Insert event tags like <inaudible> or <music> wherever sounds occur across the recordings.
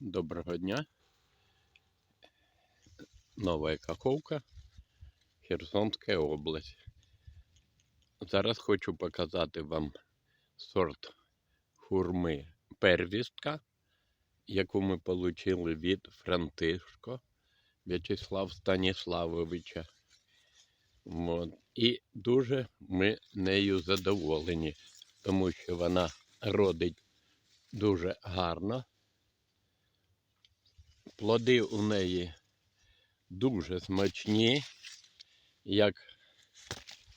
Доброго дня. Нова Каховка, Херсонська область. Зараз хочу показати вам сорт хурми первістка, яку ми отримали від Франтишко В'ячеслав Станіславовича. От. І дуже ми нею задоволені, тому що вона родить дуже гарно. Плоди у неї дуже смачні, як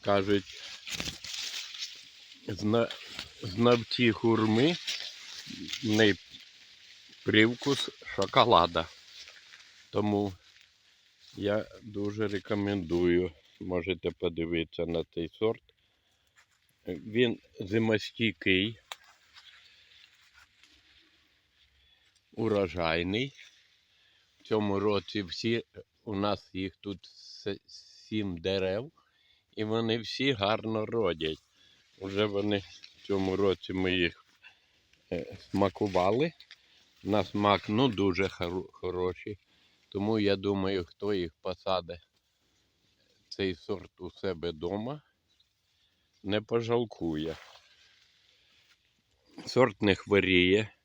кажуть зна- знавці хурми, в неї привкус шоколада. Тому я дуже рекомендую. Можете подивитися на цей сорт. Він зимостійкий, урожайний. Цьому році всі, у нас їх тут сім дерев, і вони всі гарно родять. Уже вони в цьому році ми їх е, смакували. На смак ну, дуже хоро- хороші. Тому я думаю, хто їх посаде цей сорт у себе вдома, не пожалкує. Сорт не хворіє.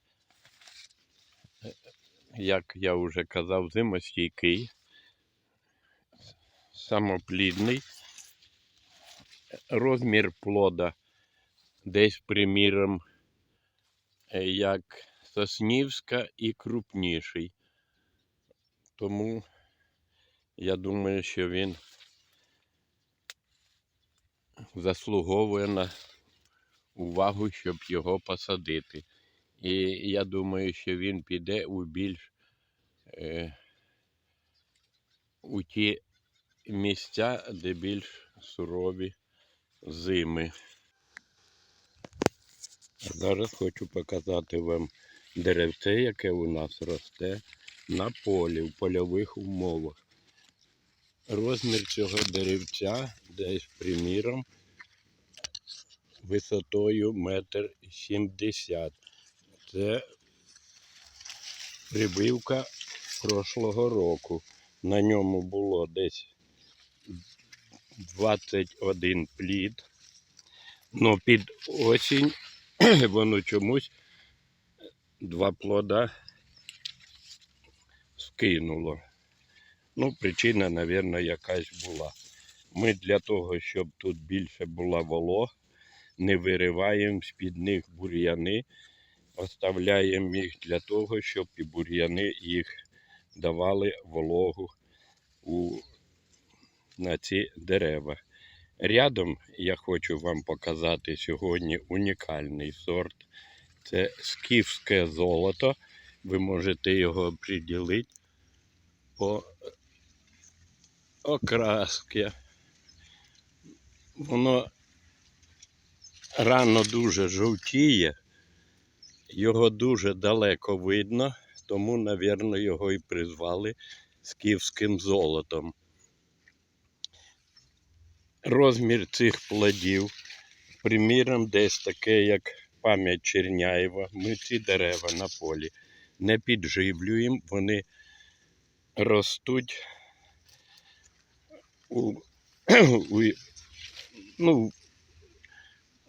Як я вже казав, зимостійкий, самоплідний. Розмір плода десь, приміром, е, як Соснівська і крупніший. Тому я думаю, що він заслуговує на увагу, щоб його посадити. І я думаю, що він піде у більш е, у ті місця, де більш сурові зими. Зараз хочу показати вам деревце, яке у нас росте на полі, в польових умовах. Розмір цього деревця десь, приміром, висотою метр сімдесят. Це прибивка прошлого року. На ньому було десь 21 плід. Ну, під осінь <clears throat> воно чомусь два плода скинуло. Ну, причина, мабуть, якась була. Ми для того, щоб тут більше була волога, не вириваємо з-під них бур'яни, оставляємо їх для того, щоб і бур'яни їх давали вологу у, на ці дерева. Рядом я хочу вам показати сьогодні унікальний сорт. Це скіфське золото. Ви можете його приділити по окраски. Воно рано дуже жовтіє, його дуже далеко видно, тому, мабуть, його і призвали скіфським золотом. Розмір цих плодів, приміром, десь таке, як пам'ять Черняєва. Ми ці дерева на полі не підживлюємо, вони ростуть у, <clears throat> у, ну,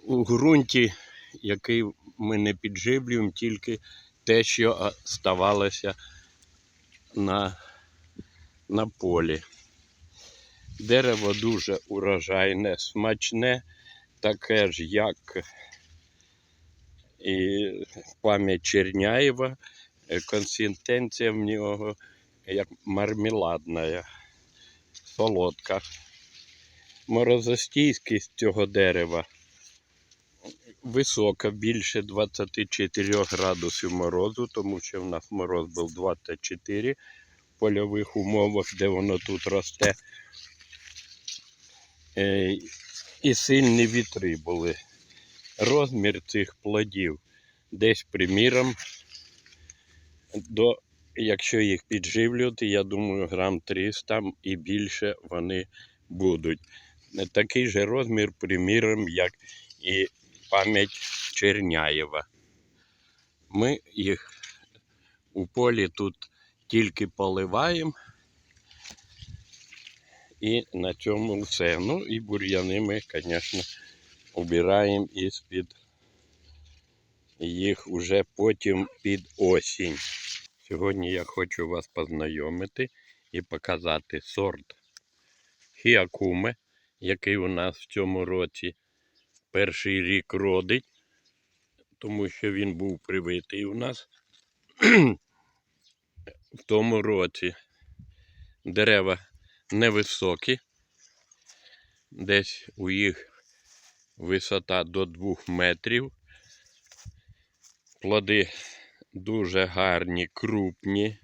у ґрунті, який ми не підживлюємо, тільки те, що ставалося на, на полі. Дерево дуже урожайне, смачне, таке ж, як і пам'ять Черняєва, Е, консистенція в нього як мармеладна, солодка. Морозостійкість цього дерева висока, більше 24 градусів морозу, тому що в нас мороз був 24 в польових умовах, де воно тут росте. Е, І сильні вітри були. Розмір цих плодів десь, приміром, до, якщо їх підживлювати, я думаю, грам 300 і більше вони будуть. Такий же розмір, приміром, як і пам'ять Черняєва. Ми їх У полі тут тільки поливаємо. І на цьому все. Ну і бур'яни ми, звісно, убираємо із-під їх уже потім під осінь. Сьогодні я хочу вас познайомити і показати сорт хіакуме, який у нас в цьому році перший рік родить, тому що він був привитий у нас. <clears throat> в тому році дерева невисокі, десь у їх висота до 2 метрів. Плоди дуже гарні, крупні.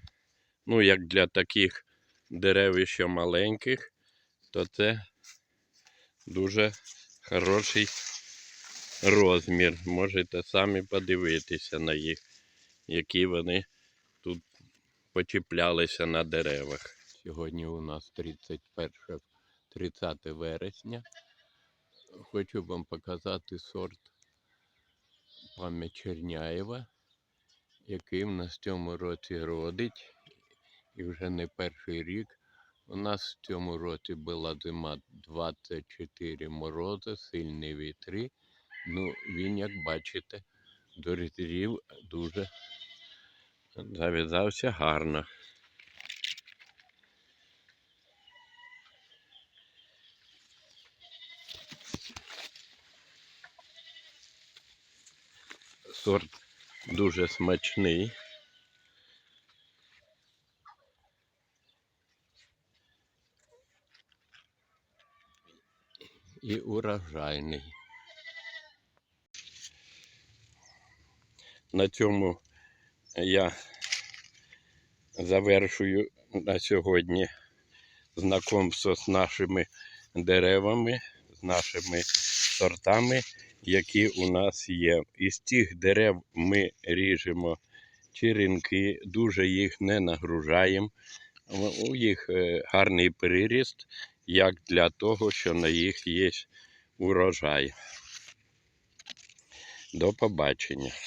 Ну, як для таких дерев ще маленьких, то це дуже хороший розмір. Можете самі подивитися на їх, які вони тут почіплялися на деревах. Сьогодні у нас 31 30 вересня. Хочу вам показати сорт пам'ять Черняєва, який в нас в цьому році родить. І вже не перший рік. У нас в цьому році була зима 24 морози, сильні вітри. Ну, він, як бачите, до вітрів дуже зав'язався гарно. Сорт дуже смачний. І урожайний. На цьому я завершую на сьогодні знакомство з нашими деревами, з нашими сортами, які у нас є. Із цих дерев ми ріжемо черенки, дуже їх не нагружаємо. У їх е, гарний приріст, як для того, що на їх є урожай. До побачення.